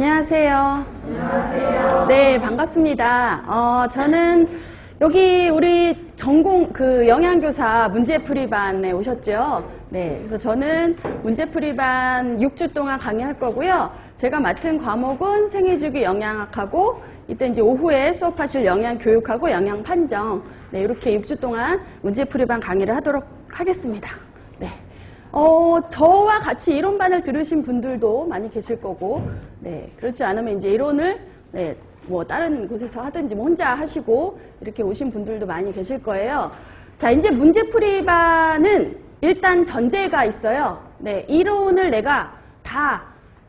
안녕하세요. 안녕하세요. 네, 반갑습니다. 어, 저는 여기 우리 전공 그 영양교사 문제풀이반에 오셨죠? 네, 그래서 저는 문제풀이반 6주 동안 강의할 거고요. 제가 맡은 과목은 생애주기 영양학하고 이때 이제 오후에 수업하실 영양교육하고 영양판정 네, 이렇게 6주 동안 문제풀이반 강의를 하도록 하겠습니다. 네. 어, 저와 같이 이론반을 들으신 분들도 많이 계실 거고, 네, 그렇지 않으면 이제 이론을, 네, 뭐 다른 곳에서 하든지 뭐 혼자 하시고 이렇게 오신 분들도 많이 계실 거예요. 자, 이제 문제풀이반은 일단 전제가 있어요. 네, 이론을 내가 다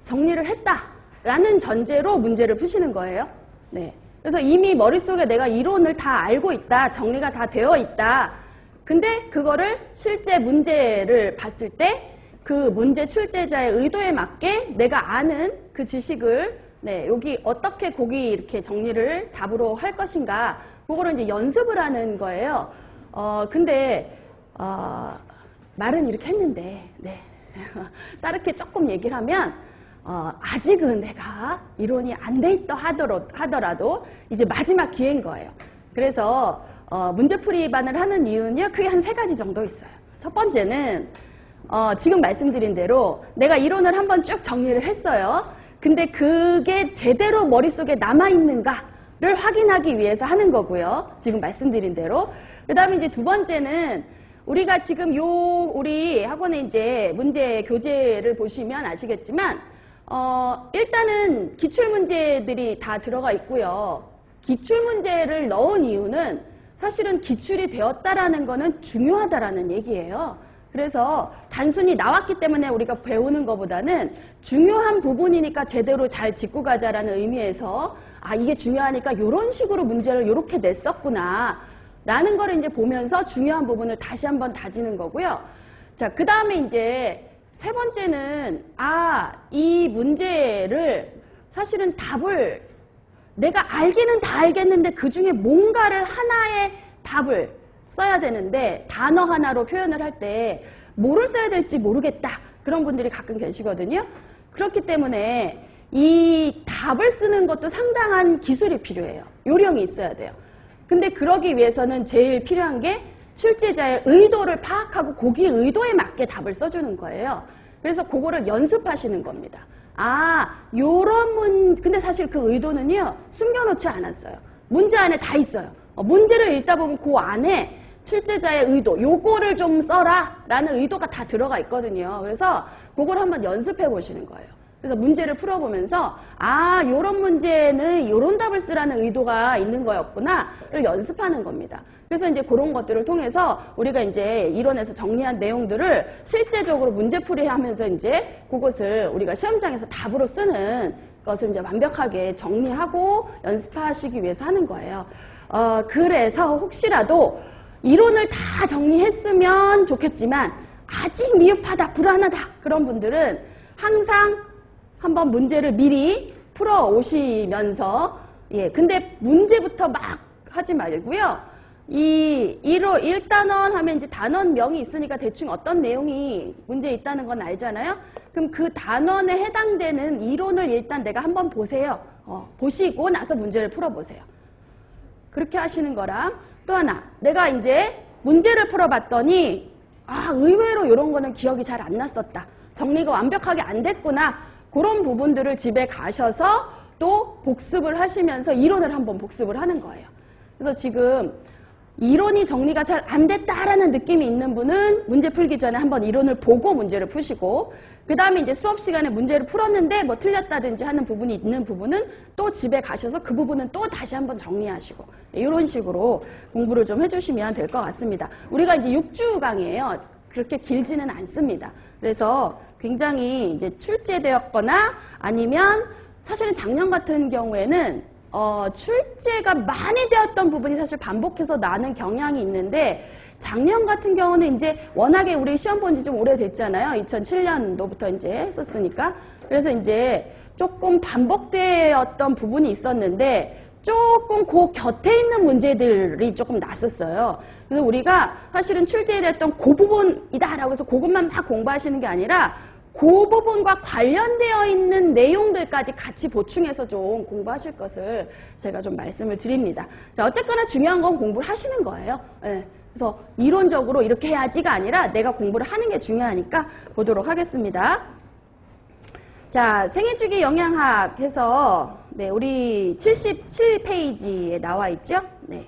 정리를 했다라는 전제로 문제를 푸시는 거예요. 네. 그래서 이미 머릿속에 내가 이론을 다 알고 있다, 정리가 다 되어 있다. 근데 그거를 실제 문제를 봤을 때 그 문제 출제자의 의도에 맞게 내가 아는 그 지식을 네, 여기 어떻게 거기 이렇게 정리를 답으로 할 것인가 그거를 이제 연습을 하는 거예요. 어, 근데 어, 말은 이렇게 했는데 네. 따르게 조금 얘기를 하면 어, 아직은 내가 이론이 안 돼 있다 하더라도 이제 마지막 기회인 거예요. 그래서 어, 문제풀이반을 하는 이유는요. 크게 한 세 가지 정도 있어요. 첫 번째는 어, 지금 말씀드린 대로 내가 이론을 한번 쭉 정리를 했어요. 근데 그게 제대로 머릿속에 남아있는가를 확인하기 위해서 하는 거고요. 지금 말씀드린 대로. 그 다음에 이제 두 번째는 우리가 지금 요 우리 학원에 이제 문제 교재를 보시면 아시겠지만 어, 일단은 기출 문제들이 다 들어가 있고요. 기출 문제를 넣은 이유는 사실은 기출이 되었다라는 거는 중요하다라는 얘기예요. 그래서 단순히 나왔기 때문에 우리가 배우는 것보다는 중요한 부분이니까 제대로 잘 짚고 가자라는 의미에서 아 이게 중요하니까 이런 식으로 문제를 이렇게 냈었구나 라는 거를 이제 보면서 중요한 부분을 다시 한번 다지는 거고요. 자, 그 다음에 이제 세 번째는 아 이 문제를 사실은 답을 내가 알기는 다 알겠는데 그 중에 뭔가를 하나의 답을 써야 되는데 단어 하나로 표현을 할 때 뭐를 써야 될지 모르겠다. 그런 분들이 가끔 계시거든요. 그렇기 때문에 이 답을 쓰는 것도 상당한 기술이 필요해요. 요령이 있어야 돼요. 근데 그러기 위해서는 제일 필요한 게 출제자의 의도를 파악하고 거기 의도에 맞게 답을 써주는 거예요. 그래서 그거를 연습하시는 겁니다. 아, 요런 문, 근데 사실 그 의도는요, 숨겨놓지 않았어요. 문제 안에 다 있어요. 어, 문제를 읽다 보면 그 안에 출제자의 의도, 요거를 좀 써라 라는 의도가 다 들어가 있거든요. 그래서 그걸 한번 연습해 보시는 거예요. 그래서 문제를 풀어보면서 아 요런 문제는 요런 답을 쓰라는 의도가 있는 거였구나를 연습하는 겁니다. 그래서 이제 그런 것들을 통해서 우리가 이제 이론에서 정리한 내용들을 실제적으로 문제풀이 하면서 이제 그것을 우리가 시험장에서 답으로 쓰는 것을 이제 완벽하게 정리하고 연습하시기 위해서 하는 거예요. 어, 그래서 혹시라도 이론을 다 정리했으면 좋겠지만 아직 미흡하다, 불안하다 그런 분들은 항상 한번 문제를 미리 풀어 오시면서 예, 근데 문제부터 막 하지 말고요. 이 1호 1단원 하면 이제 단원명이 있으니까 대충 어떤 내용이 문제에 있다는 건 알잖아요. 그럼 그 단원에 해당되는 이론을 일단 내가 한번 보세요. 어, 보시고 나서 문제를 풀어보세요. 그렇게 하시는 거랑 또 하나 내가 이제 문제를 풀어봤더니 아 의외로 이런 거는 기억이 잘 안 났었다. 정리가 완벽하게 안 됐구나. 그런 부분들을 집에 가셔서 또 복습을 하시면서 이론을 한번 복습을 하는 거예요. 그래서 지금 이론이 정리가 잘 안 됐다라는 느낌이 있는 분은 문제 풀기 전에 한번 이론을 보고 문제를 푸시고 그 다음에 이제 수업 시간에 문제를 풀었는데 뭐 틀렸다든지 하는 부분이 있는 부분은 또 집에 가셔서 그 부분은 또 다시 한번 정리하시고 이런 식으로 공부를 좀 해주시면 될 것 같습니다. 우리가 이제 6주 강이에요. 그렇게 길지는 않습니다. 그래서 굉장히 이제 출제되었거나 아니면 사실은 작년 같은 경우에는 어, 출제가 많이 되었던 부분이 사실 반복해서 나는 경향이 있는데 작년 같은 경우는 이제 워낙에 우리 시험 본 지 좀 오래됐잖아요. 2007년도부터 이제 했었으니까. 그래서 이제 조금 반복되었던 부분이 있었는데 조금 그 곁에 있는 문제들이 조금 났었어요. 그래서 우리가 사실은 출제됐던 그 부분이다라고 해서 그것만 막 공부하시는 게 아니라 그 부분과 관련되어 있는 내용들까지 같이 보충해서 좀 공부하실 것을 제가 좀 말씀을 드립니다. 자, 어쨌거나 중요한 건 공부를 하시는 거예요. 예. 그래서 이론적으로 이렇게 해야지가 아니라 내가 공부를 하는 게 중요하니까 보도록 하겠습니다. 자, 생애주기 영양학 해서 네, 우리 77페이지에 나와 있죠? 네.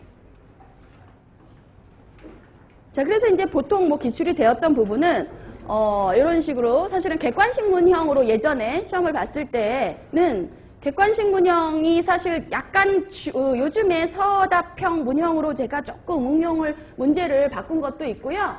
자, 그래서 이제 보통 뭐 기출이 되었던 부분은 어, 이런 식으로 사실은 객관식 문형으로 예전에 시험을 봤을 때는 객관식 문형이 사실 약간 주- 어, 요즘에 서답형 문형으로 제가 조금 응용을 문제를 바꾼 것도 있고요.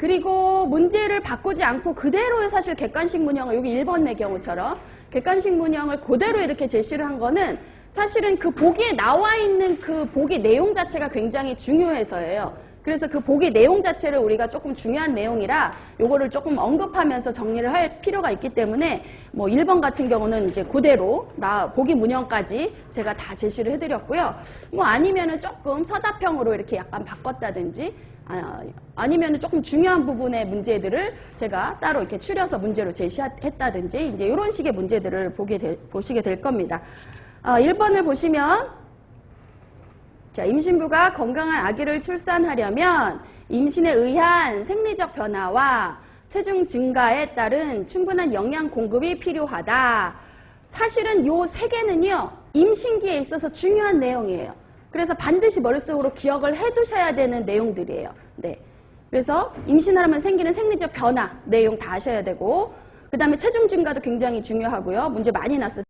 그리고 문제를 바꾸지 않고 그대로의 사실 객관식 문형을 여기 1번의 경우처럼 객관식 문형을 그대로 이렇게 제시를 한 거는 사실은 그 보기에 나와 있는 그 보기 내용 자체가 굉장히 중요해서예요. 그래서 그 보기 내용 자체를 우리가 조금 중요한 내용이라 요거를 조금 언급하면서 정리를 할 필요가 있기 때문에 뭐 1번 같은 경우는 이제 그대로 나 보기 문형까지 제가 다 제시를 해드렸고요. 뭐 아니면은 조금 서답형으로 이렇게 약간 바꿨다든지 아, 아니면은 조금 중요한 부분의 문제들을 제가 따로 이렇게 추려서 문제로 제시했다든지 이제 이런 식의 문제들을 보게 될- 보시게 될 겁니다. 아, 1번을 보시면 자, 임신부가 건강한 아기를 출산하려면 임신에 의한 생리적 변화와 체중 증가에 따른 충분한 영양 공급이 필요하다. 사실은 요 세 개는요, 임신기에 있어서 중요한 내용이에요. 그래서 반드시 머릿속으로 기억을 해 두셔야 되는 내용들이에요. 네. 그래서 임신하면 생기는 생리적 변화 내용 다 아셔야 되고, 그 다음에 체중 증가도 굉장히 중요하고요. 문제 많이 났을